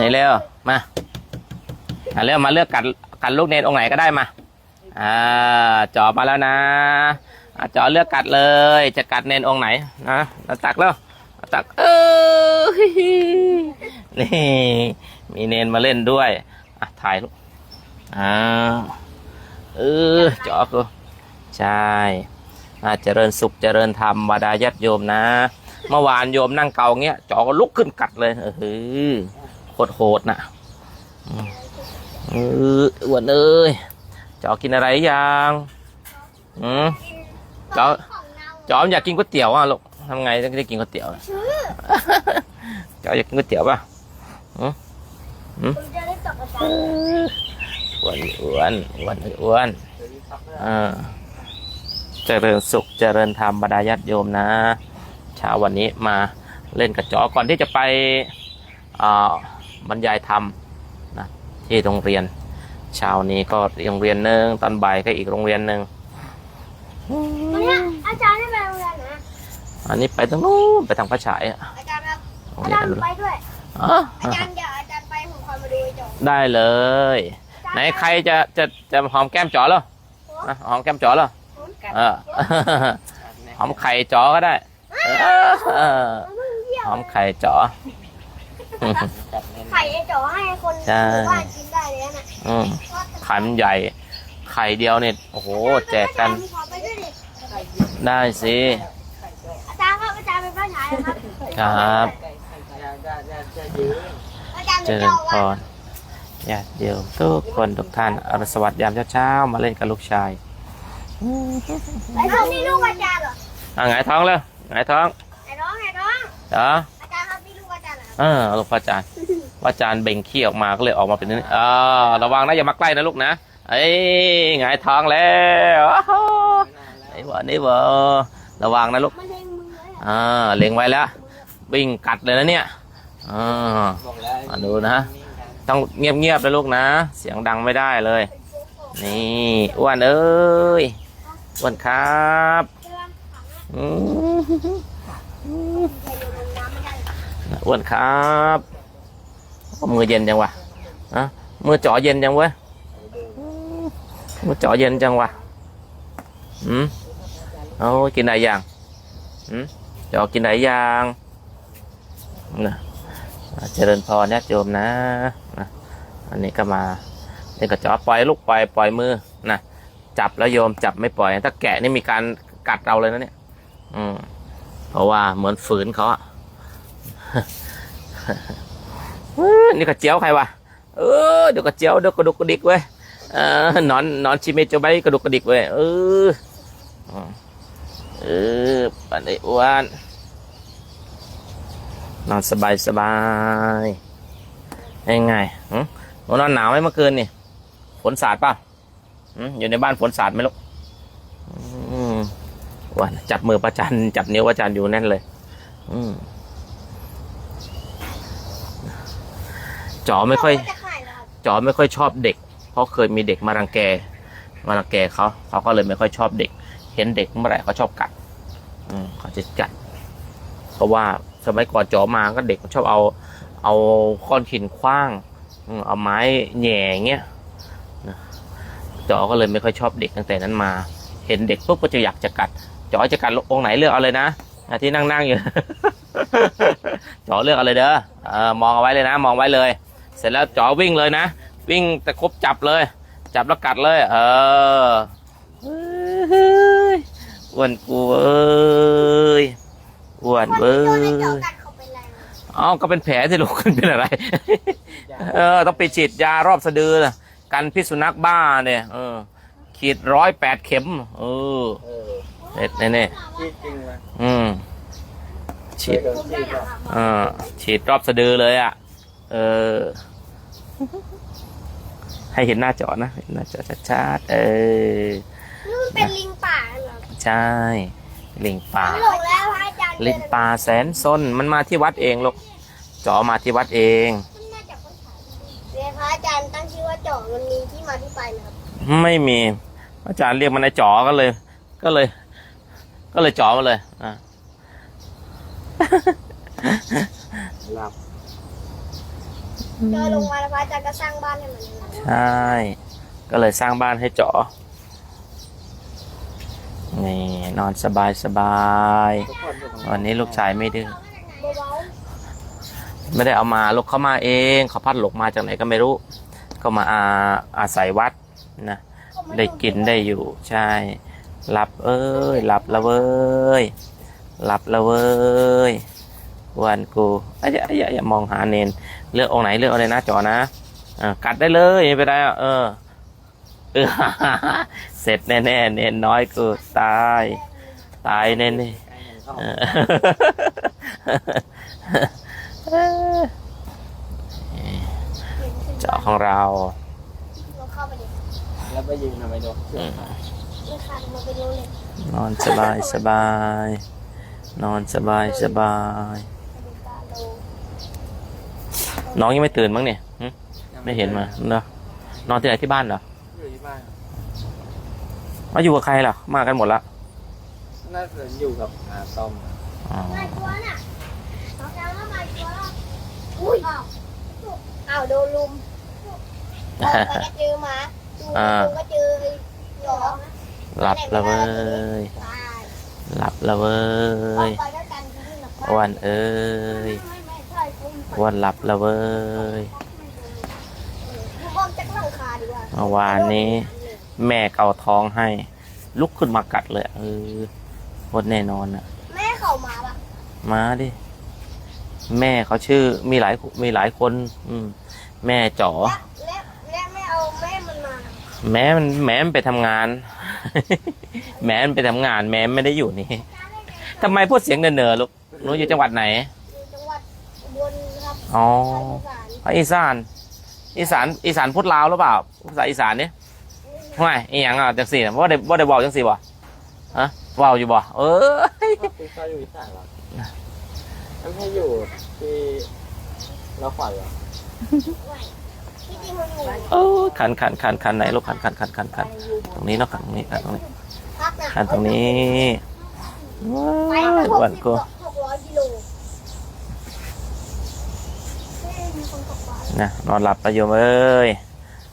นี่เร็วมาอะเร็วมาเลือกกัดกัดลูกเนนองค์ไหนก็ได้มาอ่าจอมาแล้วนะอะจอเลือกกัดเลย จะกัดเนนองค์ไหนนะเอาตักแล้วเอาตักเออนี่มีเนนมาเล่นด้วยอะถ่ายลูกอ่าเออจอกูใช่อะเจริญสุขเจริญธรรมบาดาญาติโยมนะ เมื่อวานโยมนั่งเกาเงี้ยจอก็ลุกขึ้นกัดเลยเออ ตรโหดน่ะอืมเอออ้วนเอ้ยจอกินอะไรยังอืมจอจอมอยากกินก๋วยเตี๋ยวอะลูกทำไงถึงได้กินก๋วยเตี๋ยวจออยากกินก๋วยเตี๋ยวป่ะผมจะได้ตกกระจายอ้วนอ้วนอ้วนอ้วนอ่าเจริญสุขเจริญธรรมบรรดาญาติโยมนะเช้าวันนี้มาเล่นกับจอก่อนที่จะไปอ่า บรรยายธรรมนะที่โรงเรียน เช้านี้ก็อีกโรงเรียนหนึ่งตอนบ่ายก็อีกโรงเรียนหนึ่งวันนี้อาจารย์ให้ไปโรงเรียนนะอันนี้ไปตรงนู้นไปทางพระฉายอะอาจารย์ครับโรงอาเรียจานรย์นู้นไปด้วยอ๋ออาจารย์เดี๋ยวอาจารย์ไปผมคอยมาดูไอ้จอได้เลย ไหนใครจะจะจะหอมแก้มจอเหรออะหอมแก้มจอเหรอเออหอมไข่จอก็ได้เออหอมไข่จอ ไข่ไอ้จอให้คนใช่หมู่บ้านกินได้เลยนะอืมไข่มันใหญ่ ไข่เดียวเนี่ยโอ้โห แจกกัน อาจารย์ขอไปด้วยดิได้สิอาจารย์ครับอาจารย์เป็นป้าชายครับครับ อาจารย์เจเป็นริญเจ้าพวัดรญาติโยมทุกคนทุกท่านอรุณสวัสดิ์ยามเช้าๆมาเล่นกับลูกชายไอ้เขามีลูกอาจารย์เหรออะหงายท้องเลยหงายท้องไอ้น้องไอ้น้องเดี๋ยวอาจารย์ครับมีลูกอาจารย์เหรอเออลูกพระอาจารย์ พระอาจารย์เบ่งขี้ออกมาก็เลยออกมาเป็นนี้อ่าระวังนะอย่ามาใกล้นะลูกนะเอ้ยหงายท้องแล้วอ้าวไอ้บ่นี่บ่ระวังนะลูกมันเล็งมือเลยอะอ่าเล็งไว้แล้ววิ่งกัดเลยนะเนี่ยอ่ามาดูนะต้องเงียบๆนะลูกนะ เสียงดังไม่ได้เลย นี่อ้วนเอ้ยอ้วนครับอืมใส่ลงน้ำไม่ได้อ้วนครับ มือเย็นจังวะอะมือจ่อเย็นจังเว้ยมือจ่อเย็นจังวะอืมเอากินอะไรอย่างอืมจ่อกินอะไรอย่างนะเจริญพรญาติโยมนะนะอันนี้ก็มาเล่นกับจ่อปล่อยลูกปล่อยปล่อยมือนะจับแล้วโยมจับไม่ปล่อย ถ้าแกะนี่มีการกัดเราเลยนะเนี่ย อืมเพราะว่าเหมือนฝืนเขาอะ นี่กระเจียวใครวะเออเดี๋ยวกระเจียวเดี๋ยวกระดุกกระดิกเว้ยเออนอนนอนชิเมจใบกระดุกกระดิกเว้ยเออเออปันไอ้อ้วนนอนสบายสบายยังไงหึนอนหนาวไหมเมื่อคืนนี่ฝนสาดป่ะอยู่ในบ้านฝนสาดไหมลูกวันจับมือประจันจับนิ้วประจันอยู่แน่นเลย อืม จอไม่ค่อย จะขายเหรอครับจอไม่ค่อยชอบเด็ก เพราะเคยมีเด็กมารังแก มารังแกเขาเขาก็เลยไม่ค่อยชอบเด็ก เห็นเด็กเมื่อไหร่เขาชอบกัด อืมเขาจะกัด เพราะว่าสมัยก่อนจอมาก็เด็กชอบเอา เอาก้อนหินคว้างอืมเอาไม้แหย่อย่างเงี้ยนะจอก็เลยไม่ค่อยชอบเด็กตั้งแต่นั้นมา เห็นเด็กปุ๊บก็จะอยากจะกัด จอจะกัดองค์ไหนเลือกเอาเลยนะอะที่นั่งนั่งๆอยู่ จอเลือกเอาเลยเด้อเออมองเอาไว้เลยนะ มองไว้เลย เสร็จแล้วจอวิ่งเลยนะ วิ่งตะครบจับเลย จับแล้วกัดเลย เออเฮ้ยอ้วนกูเอ้ยอ้วนคนเว้ที่โดนไอ้จอยกัดเขาเป็นไรนะเอ้าก็เป็นแผลที่ลูกขึ้นเป็นอะไร เออ ต้องไปฉีดยารอบสะดือน่ะกันพิษสุนัขบ้าเนี่ย เออ ขีดร้อยแปดเข็ม เออเออเน็ตแน่ที่จริงนะๆอืมฉีดโดนที่ก็เออฉีดรอบสะดือเลยอะ เออ ให้เห็นหน้าจอนะเห็นหน้าจอชัดๆเออนี่มันเป็นลิงป่าเหรอใช่ลิงป่าหลงแล้วพระอาจารย์ลิงป่าแสนซนมันมาที่วัดเองลูกจอมาที่วัดเองมันน่าจะคนขายเรียนพระอาจารย์ตั้งชื่อว่าจ่อมันมีที่มาที่ไปไหมครับไม่มีอาจารย์เรียกมันในจอก็เลย ก็เลย ก็เลยจอมาเลยอะหลับเจอลงมาแล้วพระอาจารย์ก็สร้างบ้านให้มันใช่ ก็เลยสร้างบ้านให้จ๋อนี่นอนสบายสบายๆวันนี้ลูกชายไม่ดื้อเบาไม่ได้เอามาลูกเขามาเองเขาพัดหลกมาจากไหนก็ไม่รู้ ก็มาอาอาศัยวัดนะๆได้กินได้อยู่ใช่หลับเอ้ยหลับละเว้ยหลับละเว้ย วันกูไอ้ยอย่าอย่าอย่ามองหาเนนเลือกองค์ไหนเลือกเอาเลยนะจอนะอ่ากัดได้เลยไม่เป็นไรอะเออเออเสร็จแน่ๆเนนน้อยกูตาย ตายแน่ๆเออเจาะของเราเราเข้าไปดิแล้วไปยืนทำไมดูอืมไม่คันมาไปดูเลยนอนสบายสบาย นอนสบายสบายไปดูตาโล น้องยังไม่ตื่นมั้งเนี่ยหึไม่เห็นมาเนอะนอนที่ไหนที่บ้านเหรออยู่ที่บ้านมาอยู่กับใครล่ะ มากันหมดละน่าจะอยู่กับอาต้อมอ๋อมาตัวน่ะน้องแก้วว่ามาตัว อุ้ยอ้าวอ้าวโดนลุมออกไปก็เจอหมาดูอ่าก็เจอไอ้หยองหลับละเว้ยตายหลับละเว้ออยกไปก็กันที่หนักบ้าอ้วันเอ้ยไม่ไม่ใช่ คุณอ้วันหลับละเว้ยดูห้องจากหลังคาดีกว่าเมื่อวานนี้ แม่เกาท้องให้ ลุกขึ้นมากัดเลยเออโคตรแน่นอนอะ แม่เข้ามาปะมาดิ แม่เขาชื่อมีหลายมีหลายคน อืม แม่จ๋อและและและไม่เอาแม่มันมาแม้มันแม้มันไปทำงาน แม้มันไปทำงาน แม้มันไม่ได้อยู่นี่ทำไมพูดเสียงเนอๆลูกหนูอยู่จังหวัดไหน อยู่จังหวัดอุบลครับ อ๋อภาคอีสานภาคอีสาน อีสาน อีสานพูดลาวหรือเปล่า ภาษาอีสานนี่ไม่อีหยังอะจังสี่นะว่าได้ว่าได้บอกจังสี่บ่ฮะเว่าอยู่บ่ เออคือเขาอยู่อีสานเหรอไม่ให้อยู่ที่เราขวัญเหรอที่จริงมันอยู่เออขันขันขันขันไหนลูกขันขันขันขันขันตรงนี้เนาะขันตรงนี้ขันตรงนี้พักนะขันตรงนี้ไปว้ามาหวกวันสิบกู หกร้อยกิโลเฮ้ยมีค นะนอนหลับประโยมเอ้ย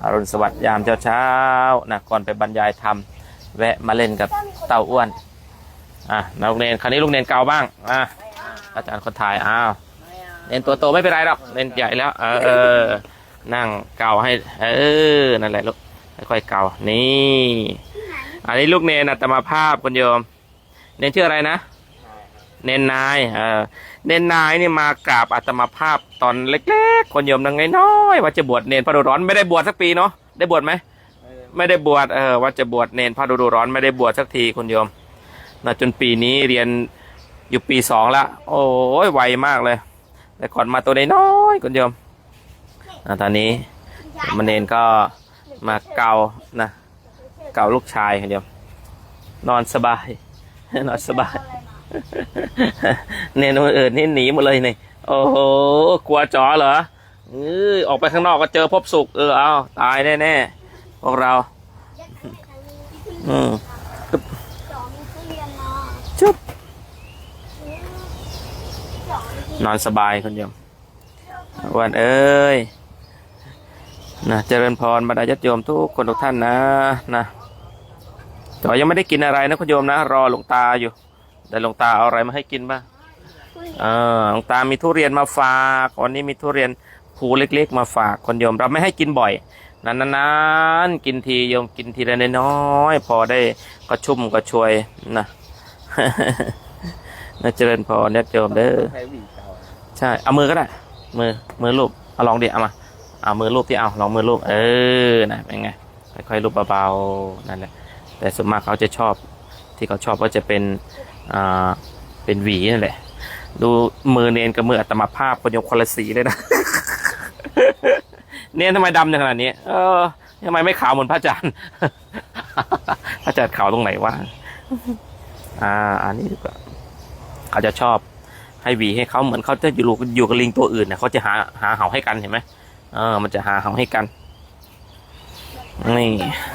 อรุณสวัสดิ์ยามเช้าเช้าๆนะก่อนไปบรรยายธรรมแวะมาเล่นกับเต่าอ้วนอะนะลูกเนนคราวนี้ลูกเนนเกาบ้างอะอาจารย์คนถ่ายอ้าวเนนตัวโตไม่เป็นไรหรอกเนนใหญ่แล้ว เออเออนั่งเกาให้ เออนั่นแหละลูกค่อยๆเกานี่ อันนี้ลูกเนนอัตมาภาพคุณโยม เนนชื่ออะไรนะ เนนนายเออ เนนนายเนี่ยมากราบอัตมาภาพตอนเล็กๆ คนโยมนังไงน้อยๆว่าจะบวชเนนพระดูร้อนไม่ได้บวชสักปีเนาะได้บวชไหมไม่ได้บวชเออว่าจะบวชเนนพระดูร้อนไม่ได้บวชสักทีคุณโยมนะจนปีนี้เรียนอยู่ปีสองละโอ้ยไวมากเลย แต่ก่อนมาตัวน้อยคุณโยมอะตอนนี้มันเนนก็มาเกานะเกาลูกชายคุณโยมนอนสบายนอนสบาย เนนคนอื่นนี่หนีหมดเลยนี่โอ้โหกลัวจ๋อเหรอเออออกไปข้างนอกก็เจอพบสุขเออเอาตายแน่ๆพวกเราอืมจอมีทุเรียนมาจุ๊บจอมีนอนสบายคนเดียววันเอ้ยนะเจริญพรบรรดาญาติโยมทุกคนทุกท่านนะนะจ๋อยังไม่ได้กินอะไรนะคุณโยมนะ รอหลวงตาอยู่ แต่หลวงตาเอาอะไรมาให้กินบ้างทุเรียนเออหลวงตามีทุเรียนมาฝากวันนี้มีทุเรียนภูเล็กๆ มาฝากคนโยม เราไม่ให้กินบ่อยนานๆกินทีโยมกินทีละน้อยๆพอได้กระชุ่มกระชวยนะนะเจริญพรญาติโยมเด้อใช้หวีเก่าใช่เอามือก็ได้ มือมือรูปเอาลองดิเอามาเอามือรูปที่เอาลองมือรูปเออนะเป็นไงค่อยๆรูปเบาๆนั่นแหละแต่ส่วนมากเขาจะชอบที่เขาชอบก็จะเป็น อ่าเป็นหวีนั่นแหละ ดูมือเนนกับมืออัตมาภาพคนยกคนละสีเลยนะ เนนทำไมดำอย่างขนาดนี้ เออทำไมไม่ขาวเหมือนพระอาจารย์ พระอาจารย์ขาวตรงไหนวะอ่า อันนี้ดีกว่าเขาจะชอบให้หวีให้เขาเหมือนเขาจะอยู่อยู่กับลิงตัวอื่นเนี่ยเขาจะหาหาเห่าให้กันเห็นไหมเออ มันจะหาเห่าให้กันนี่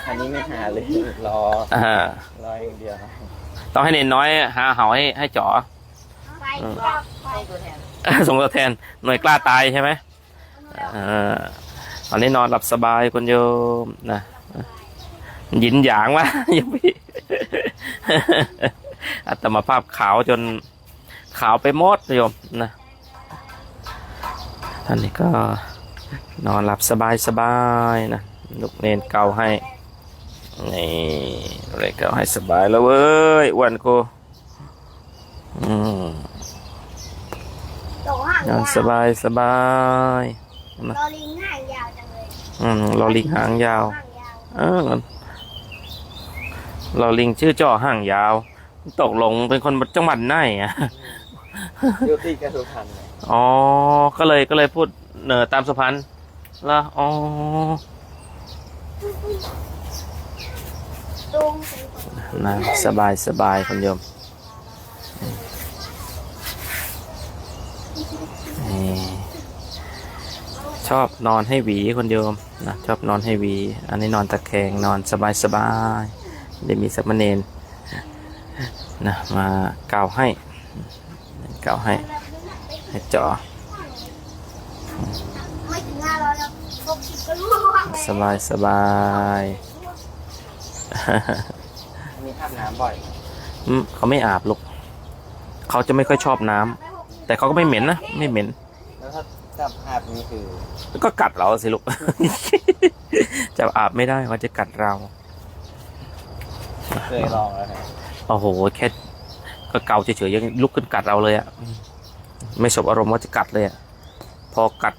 อันนี้ไม่หาเลยรออ่ารออย่างเดียว ต้องให้เนนน้อยหาเห่าให้ให้จ๋อ ไปก็ไปส่งตัวแทนหน่วยกล้าตายใช่ไหมอ่าตอนนี้นอนหลับสบายคุณโยมนะหยินหยางวะยังไม่อัตมาภาพขาวจนขาวไปหมดโยมนะท่านนี้ก็นอนหลับสบายสบายๆนะลูกเนนเกาให้ นี่เลยเกาให้สบายแล้วเว้ยอ้วันกูอืมโตห่างนยาอนวสบายสบายรอลิงห่างยาวจังเลยอืมลอลิงหางยาวห่างยาว เออลอลิงชื่อจ่อหางยาว ตกลงเป็นคนจังหวัดไหนอะอยู่ติดกับสุพรรณเลยอ๋อ ก็เลยก็เลยพูดเหนือตามสุพรรณละอ๋อตรงเป็ นคนนะสบายสบายคุณโยมนี่ชอบนอนให้หวีคุณโยมนะชอบนอนให้หวี อันนี้นอนตะแคงนอนสบายสบายเดี๋ยวมีสัมมาเนนนะมาเกล่าวให้เกล่าวให้ ให้จอไม่ถึงห้าร้อยแล้วหกสิบก็ร่วงแล้วสบายสบาย มีอาบน้ำบ่อยอืมเขาไม่อาบลูกเขาจะไม่ค่อยชอบน้ำแต่เขาก็ไม่เหม็นนะไม่เหม็น แล้วถ้าจับอาบนี่คือก็กัดเราสิลูก จะอาบไม่ได้เขาจะกัดเรา เคยลองแล้วนะโอ้โห แค่ก็เกาเฉยๆยังลุกขึ้นกัดเราเลยอะอืมไม่สบอารมณ์ว่าจะกัดเลยอะพอกัด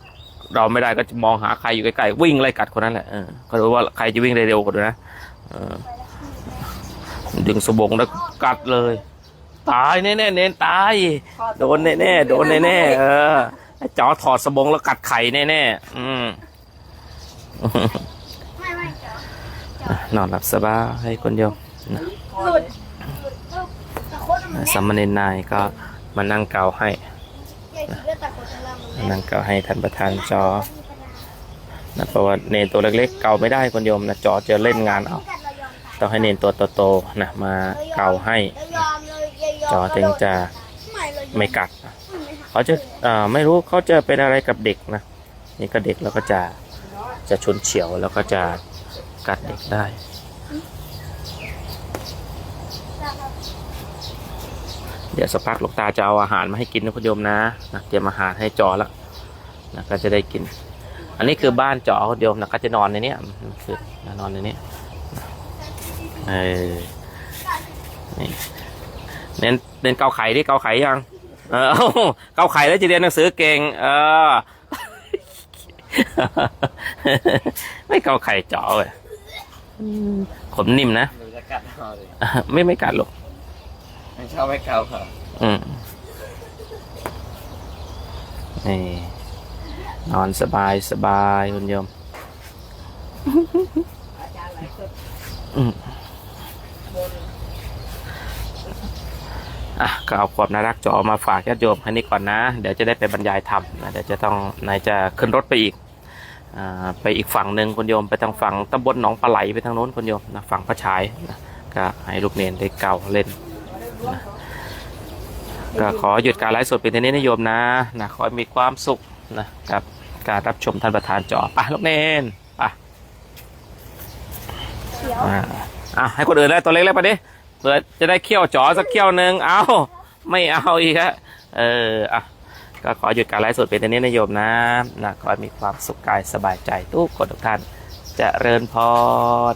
เราไม่ได้ก็จะมองหาใครอยู่ใกล้ๆวิ่งไล่กัดคนนั้นแหละเออก็รู้ว่าใครจะวิ่งได้เร็วกว่าด้วยนะเออ ดึงสบงแล้วกัดเลย ตายแน่ๆเน้นตาย โดนแน่ๆโดนแน่ๆเออไอ้จอถอดสบงแล้วกัดไข่แน่ๆอืมนอนหลับสบายให้คนเดียวหลุดหลุดปุ๊บตะโคตรมันสามเณรนายก็มานั่งเกาให้นนั่งเกาให้ท่านประธานจอ นะเพราะว่าเนนตัวเล็กๆเกาไม่ได้คนโยมนะจอจะเล่นงานเอาต้องให้เนนตัวโตๆนะมาเกาให้ยอมเลยยอจอถึงจะไม่กัดเขาจะอ่าไม่รู้เขาจะเป็นอะไรกับเด็กนะนี่ก็เด็กแล้วก็จะจะชนเฉียวแล้วก็จะกัดเด็กได้เดี๋ยวสักพักหลวงตาจะเอาอาหารมาให้กินนะคุณโยมนะนะเตรียมอาหารให้จอแล้วนะก็จะได้กิน อันนี้คือบ้านจอคุณโยมนะก็จะนอนในเนี้ยคือนอนในเนี้ยเออนี่เน้นเน้นเกาไข่ดิเกาไข่ยังเออเกาไข่แล้วจะเรียนหนังสือเก่ง เออ ไม่เกาไข่จอเลยอืมขนนิ่มนะหนูจะกัดเอาเลยไม่ไม่กัดหรอกไม่ชอบไม่เกาครับอืมนี่ นอนสบายสบายคุณโยมอืมอะก็เอาความน่ารักจอมาฝากญาติโยมให้นี่ก่อนนะ เดี๋ยวจะได้ไปบรรยายธรรมนะเดี๋ยวจะต้องนายจะขึ้นรถไปอีกอ่าไปอีกฝั่งหนึ่งคุณโยมไปทางฝั่งตำบลหนองปลาไหลไปทางโน้นคุณโยมนะฝั่งพระชายนะก็ให้ลูกเนนได้เก่าเล่นก็ขอหยุดการไลฟ์สดเป็นเทนี้นะโยมนะนะขอให้มีความสุข นะกับ การรับชมท่านประธานจอไปลูกเนนไปเขียวอ่าอะให้คนอื่นได้ตัวเล็กๆไปดิเผื่อจะได้เคี่ยวจอสักเคี่ยวหนึ่งเอาไม่เอาอีกฮะเอออะก็ขอหยุดการไลฟ์สดเป็นเท่านี้นะโยมนะนะขอให้มีความสุขกายสบายใจทุกคนทุกท่านเจะเริญพร